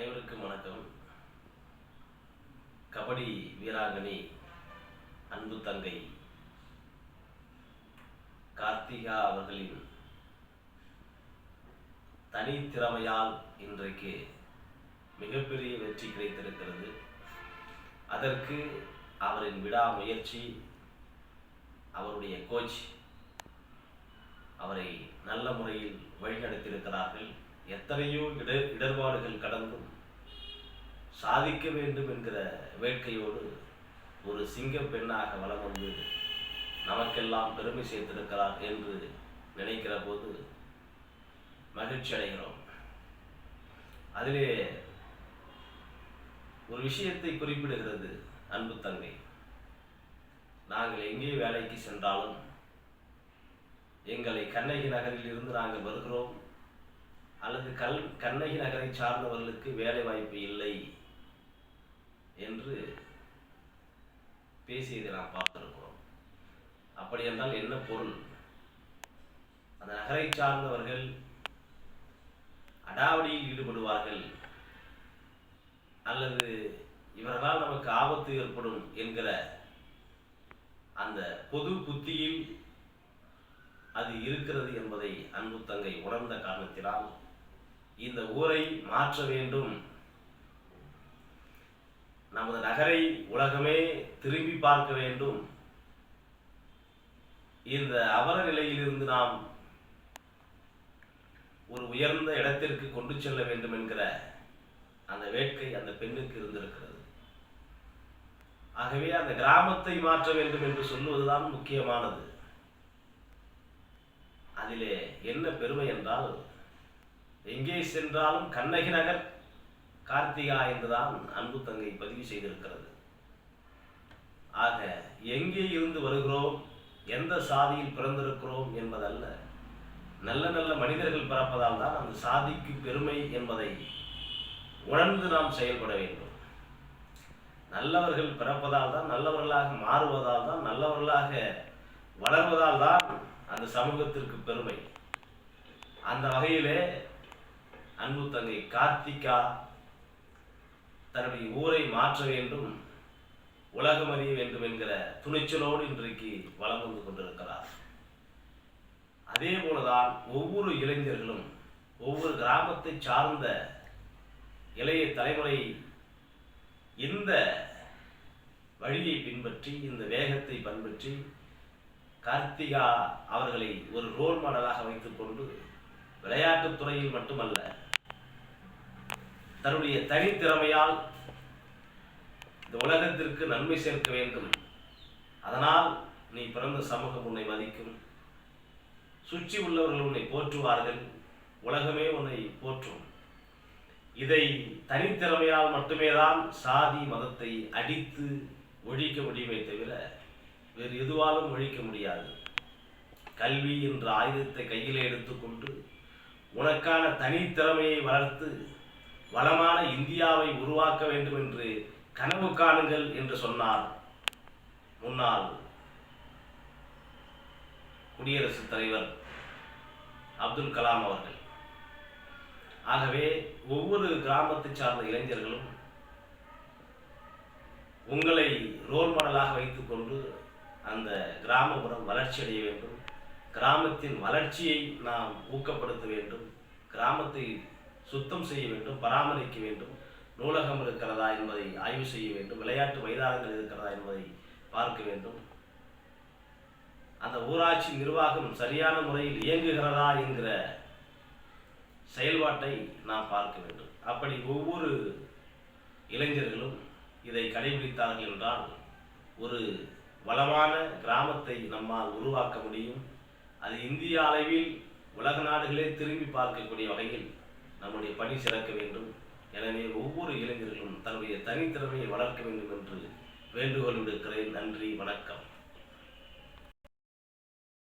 அனைவருக்கும் வணக்கம். கபடி வீராங்கனை அன்பு தங்கை கார்த்திகா அவர்களின் தனித்திறமையால் இன்றைக்கு மிகப்பெரிய வெற்றி கிடைத்திருக்கிறது. அதற்கு அவரின் விடாமுயற்சி அவருடைய கோச் அவரை நல்ல முறையில் வழிநடத்தியிருக்கிறார்கள். எத்தனையோ இட இடர்பாடுகள் கடந்தும் சாதிக்க வேண்டும் என்கிற வேட்கையோடு ஒரு சிங்க பெண்ணாக வளம் வந்து நமக்கெல்லாம் பெருமை சேர்த்திருக்கிறார் என்று நினைக்கிற போது மகிழ்ச்சி அடைகிறோம். அதிலே ஒரு விஷயத்தை குறிப்பிடுகிறது அன்பு தங்கை நாங்கள் எங்கே வேலைக்கு சென்றாலும் எங்களை கண்ணகி நகரில் இருந்து நாங்கள் வருகிறோம். அல்லது கல் கண்ணகி நகரை சார்ந்தவர்களுக்கு வேலை வாய்ப்பு இல்லை என்று பேசியதை நாம் பார்த்திருக்கிறோம். அப்படி என்றால் என்ன பொருள்? அந்த நகரை சார்ந்தவர்கள் அடாவடியில் ஈடுபடுவார்கள் அல்லது இவர்களால் நமக்கு ஆபத்து ஏற்படும் என்கிற அந்த பொது புத்தியில் அது இருக்கிறது என்பதை அன்பு தங்கை உணர்ந்த காரணத்தினால் இந்த ஊரை மாற்ற வேண்டும். நமது நகரை உலகமே திரும்பி பார்க்க வேண்டும். இந்த அவர நிலையிலிருந்து நாம் ஒரு உயர்ந்த இடத்திற்கு கொண்டு செல்ல வேண்டும் என்கிற அந்த வேட்கை அந்த பெண்ணுக்கு இருந்திருக்கிறது. ஆகவே அந்த கிராமத்தை மாற்ற வேண்டும் என்று சொல்லுவதுதான் முக்கியமானது. அதிலே என்ன பெருமை என்றால் எங்கே சென்றாலும் கண்ணகி நகர் கார்த்திகா என்றுதான் அன்பு தங்கை பதிவு செய்திருக்கிறது. ஆக எங்கே இருந்து வருகிறோம்? எந்த சாதியில் பிறந்திருக்கிறோம் என்பதல்ல. நல்ல நல்ல மனிதர்கள் பிறப்பதால் தான் அந்த சாதிக்கு பெருமை என்பதை உணர்ந்து நாம் செயல்பட வேண்டும். நல்லவர்கள் பிறப்பதால் தான் நல்லவர்களாக மாறுவதால் தான் நல்லவர்களாக வளர்வதால் தான் அந்த சமூகத்திற்கு பெருமை. அந்த வகையிலே அன்பு தங்கை கார்த்திகா தன்னுடைய ஊரை மாற்ற வேண்டும் உலகம் அறிய வேண்டும் என்கிற துணிச்சலோடு இன்றைக்கு வலம் வந்து கொண்டிருக்கிறார். அதே போலதான் ஒவ்வொரு இளைஞர்களும் ஒவ்வொரு கிராமத்தை சார்ந்த இளைய தலைமுறை இந்த வழியை பின்பற்றி இந்த வேகத்தை பின்பற்றி கார்த்திகா அவர்களை ஒரு ரோல் மாடலாக வைத்துக்கொண்டு விளையாட்டுத் துறையில் மட்டுமல்ல தன்னுடைய தனித்திறமையால் இந்த உலகத்திற்கு நன்மை சேர்க்க வேண்டும். அதனால் நீ பிறந்த சமூகம் உன்னை மதிக்கும். சுற்றி உள்ளவர்கள் உன்னை போற்றுவார்கள். உலகமே உன்னை போற்றும். இதை தனித்திறமையால் மட்டுமே தான் சாதி மதத்தை அடித்து ஒழிக்க முடியுமே தவிர வேறு எதுவாலும் ஒழிக்க முடியாது. கல்வி என்ற ஆயுதத்தை கையில் எடுத்துக்கொண்டு உனக்கான தனித்திறமையை வளர்த்து வளமான இந்தியாவை உருவாக்க வேண்டும் என்று கனவு காணுங்கள் என்று சொன்னார். முன்னாள் குடியரசுத் தலைவர் அப்துல் கலாம் அவர்கள். ஆகவே ஒவ்வொரு கிராமத்தை சார்ந்த இளைஞர்களும் உங்களை ரோல் மாடலாக வைத்துக்கொண்டு அந்த கிராமப்புறம் வளர்ச்சி அடைய வேண்டும். கிராமத்தின் வளர்ச்சியை நாம் ஊக்கப்படுத்த வேண்டும். கிராமத்தை சுத்தம் செய்ய வேண்டும் பராமரிக்க வேண்டும் நூலகம் இருக்கிறதா என்பதை ஆய்வு செய்ய வேண்டும் விளையாட்டு மைதானங்கள் இருக்கிறதா என்பதை பார்க்க வேண்டும். அந்த ஊராட்சி நிர்வாகம் சரியான முறையில் இயங்குகிறதா என்கிற செயல்பாட்டை நாம் பார்க்க வேண்டும். அப்படி ஒவ்வொரு இளைஞர்களும் இதை கடைபிடித்தார்கள் என்றால் ஒரு வளமான கிராமத்தை நம்மால் உருவாக்க முடியும். அது இந்திய அளவில் உலக நாடுகளே திரும்பி பார்க்கக்கூடிய வகையில் நம்முடைய பணி சிறக்க வேண்டும். எனவே ஒவ்வொரு இளைஞர்களும் தன்னுடைய தனித்திறமையை வளர்க்க வேண்டும் என்று வேண்டுகோள் விடுக்கிறேன் நன்றி வணக்கம்.